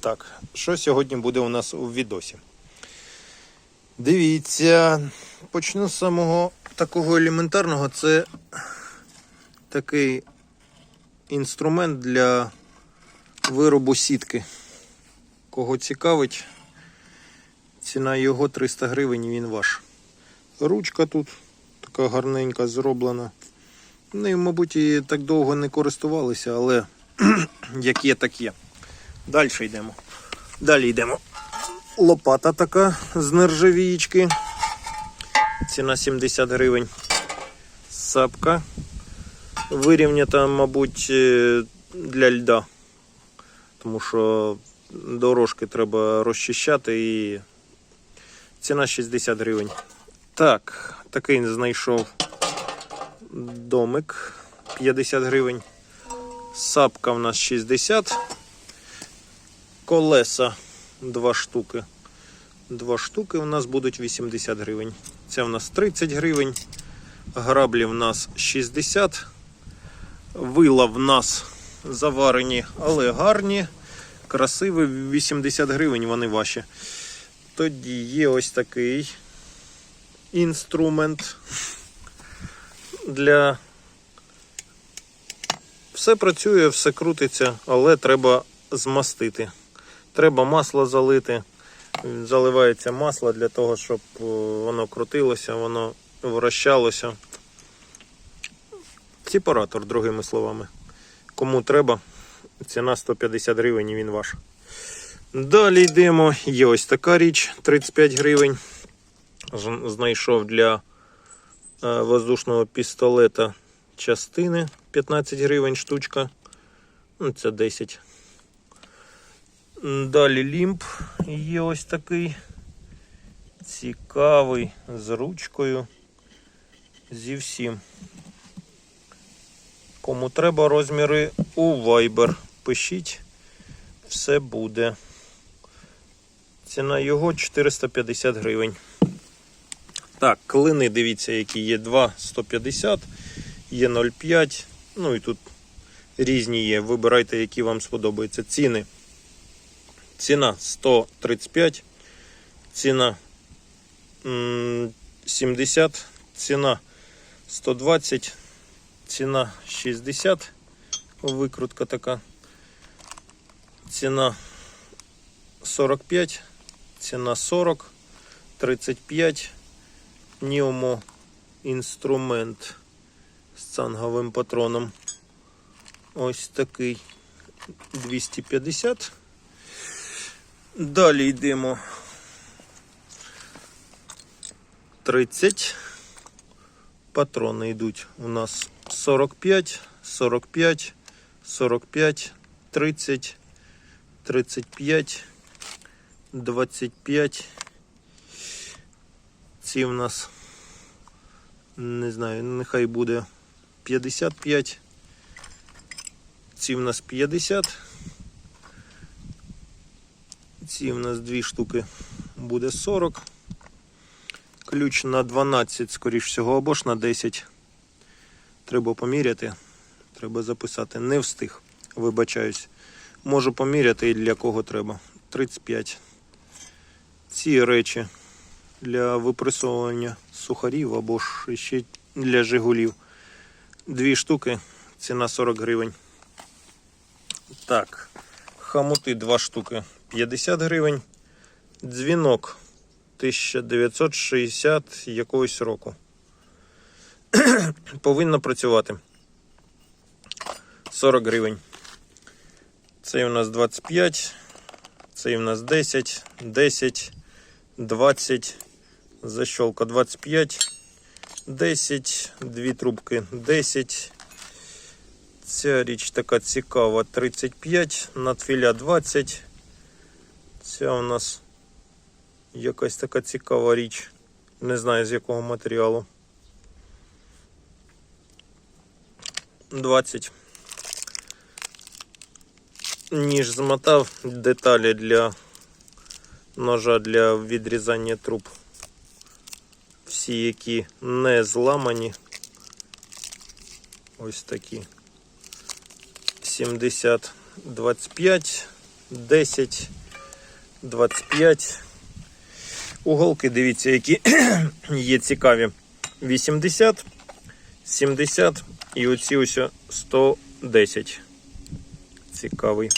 так, що сьогодні буде у нас у відосі? Дивіться, почну з самого такого елементарного. Це такий інструмент для виробу сітки. Кого цікавить, ціна його 300 гривень, і він ваш. Ручка тут така гарненька зроблена. Ну, мабуть, і так довго не користувалися, але як є, так є. Далі йдемо. Далі йдемо. Лопата така з нержавієчки. Ціна 70 гривень. Сапка. Вирівнята, мабуть, е, для льда. Тому що дорожки треба розчищати і ціна 60 гривень. Так, такий знайшов домик 50 гривень. Сапка в нас 60. Колеса 2 штуки. 2 штуки у нас будуть 80 гривень. Це в нас 30 гривень. Граблі в нас 60. Вила в нас заварені, але гарні. Красиві 80 гривень, вони ваші. Тоді є ось такий інструмент для. Все працює, все крутиться, але треба змастити. Треба масло залити. Заливається масло для того, щоб е, воно крутилося, воно вращалося. Сепаратор, другими словами. Кому треба, ціна 150 гривень і він ваш. Далі йдемо. Є ось така річ 35 гривень. Знайшов для е, воздушного пістолета частини 15 гривень штучка. Ну, це 10. Далі лімб є ось такий. Цікавий, з ручкою. Зі всім. Кому треба розміри у Viber. Пишіть, все буде. Ціна його 450 гривень. Так, клини, дивіться, які є 2 150, є 0,5. Ну і тут різні є. Вибирайте, які вам сподобаються. Ціни. Ціна 135, ціна м, 70, ціна 120, ціна 60, викрутка така. Ціна 45, ціна 40, 35, Ньомо інструмент з цанговим патроном. Ось такий 250. Далі йдемо 30. Патрони йдуть у нас 45, 45, 45, 30, 35, 25. Ці в нас, не знаю, нехай буде 55. Ці в нас 50. Ці в нас дві штуки буде 40. Ключ на 12, скоріш всього, або ж на 10. Треба поміряти. Треба записати. Не встиг. Вибачаюсь. Можу поміряти і для кого треба. 35. Ці речі для випресовування сухарів або ж ще для жигулів. Дві штуки, ціна 40 гривень. Так, хамути два штуки 50 гривень. Дзвінок 1960 якогось року. Повинно працювати. 40 гривень. Цей у нас 25, цей у нас 10, 10, 20, защолка 25, 10, дві трубки 10. Ця річ така цікава 35, надфіля 20. Ця у нас якась така цікава річ. Не знаю з якого матеріалу. 20. Ніж змотав деталі для ножа для відрізання труб. Всі, які не зламані. Ось такі. 70, 25, 10, 25. Уголки, дивіться, які є цікаві. 80, 70 і оці ось 110. Цікавий.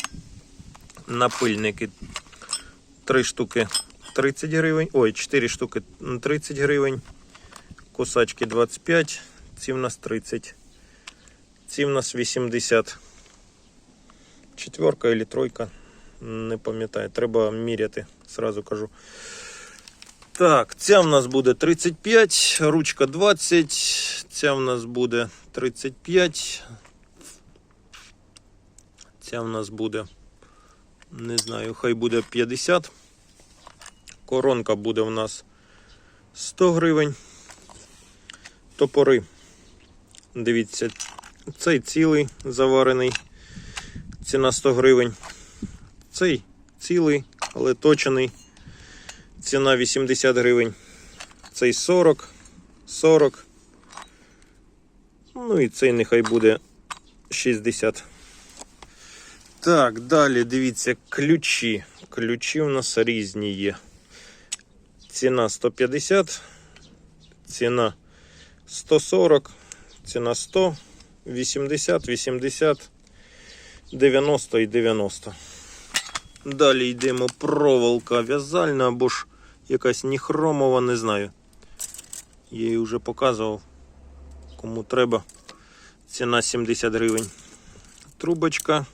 Напильники. 3 штуки 30 гривень. Ой, 4 штуки 30 гривень. Кусачки 25. Ці в нас 30. Ці в нас 80. Четверка или тройка. Не пам'ятаю. Треба міряти, сразу кажу. Так, ця в нас буде 35, ручка 20, ця в нас буде 35. Ця в нас буде, не знаю, хай буде 50. Коронка буде в нас 100 гривень. Топори. Дивіться, цей цілий заварений. Ціна 100 гривень. Цей цілий, але точений. Ціна 80 гривень. Цей 40, 40. Ну і цей нехай буде 60. Так, далі дивіться, ключі. Ключі у нас різні є. Ціна 150, ціна 140, ціна 100, 80, 80, 90 і 90. Далі йдемо проволока в'язальна або ж якась ніхромова, не знаю. Я її вже показував. Кому треба. Ціна 70 гривень. Трубочка,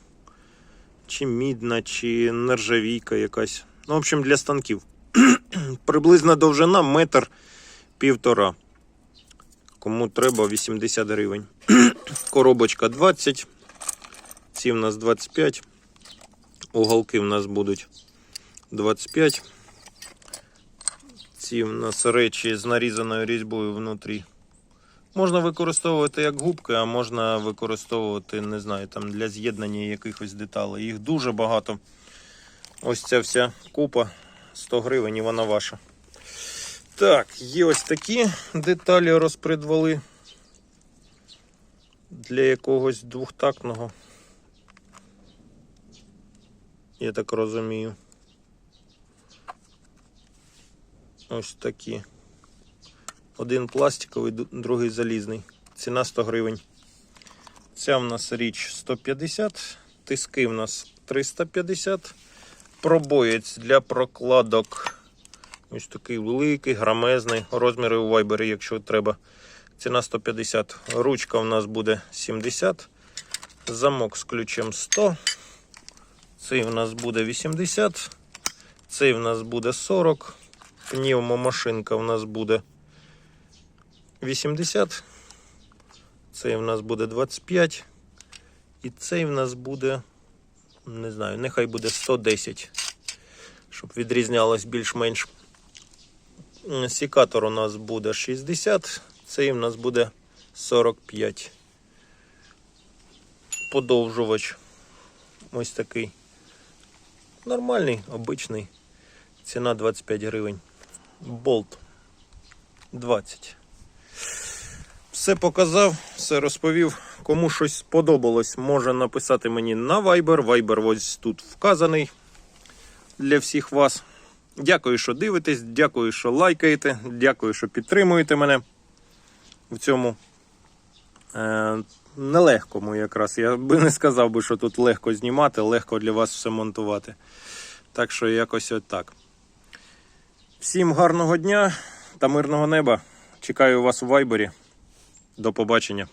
чи мідна, чи нержавійка якась. Ну, в общем, для станків. Приблизна довжина метр півтора. Кому треба 80 гривень. Коробочка 20. Ці в нас 25. Уголки в нас будуть 25. Ці в нас речі з нарізаною різьбою внутрі. Можна використовувати як губки, а можна використовувати, не знаю, там для з'єднання якихось деталей. Їх дуже багато. Ось ця вся купа 100 гривень і вона ваша. Так, є ось такі деталі розпредвали для якогось двохтактного. Я так розумію. Ось такі. Один пластиковий, другий залізний. Ціна 100 гривень. Ця в нас річ 150, тиски в нас 350. Пробоєць для прокладок. Ось такий великий, грамезний. Розміри у вайбері, якщо треба. Ціна 150. Ручка в нас буде 70. Замок з ключем 100. Цей в нас буде 80. Цей в нас буде 40. Пневмомашинка в нас буде 80. Цей в нас буде 25. І цей в нас буде, не знаю, нехай буде 110. Щоб відрізнялось більш-менш. Сікатор у нас буде 60. Цей в нас буде 45. Подовжувач. Ось такий. Нормальний, обичний. Ціна 25 гривень. Болт 20. Все показав, все розповів. Кому щось сподобалось, може написати мені на Viber. Viber ось тут вказаний для всіх вас. Дякую, що дивитесь, дякую, що лайкаєте, дякую, що підтримуєте мене в цьому е, нелегкому якраз. Я би не сказав би, що тут легко знімати, легко для вас все монтувати. Так що якось отак. Всім гарного дня та мирного неба. Чекаю вас у вайбері. До побачення.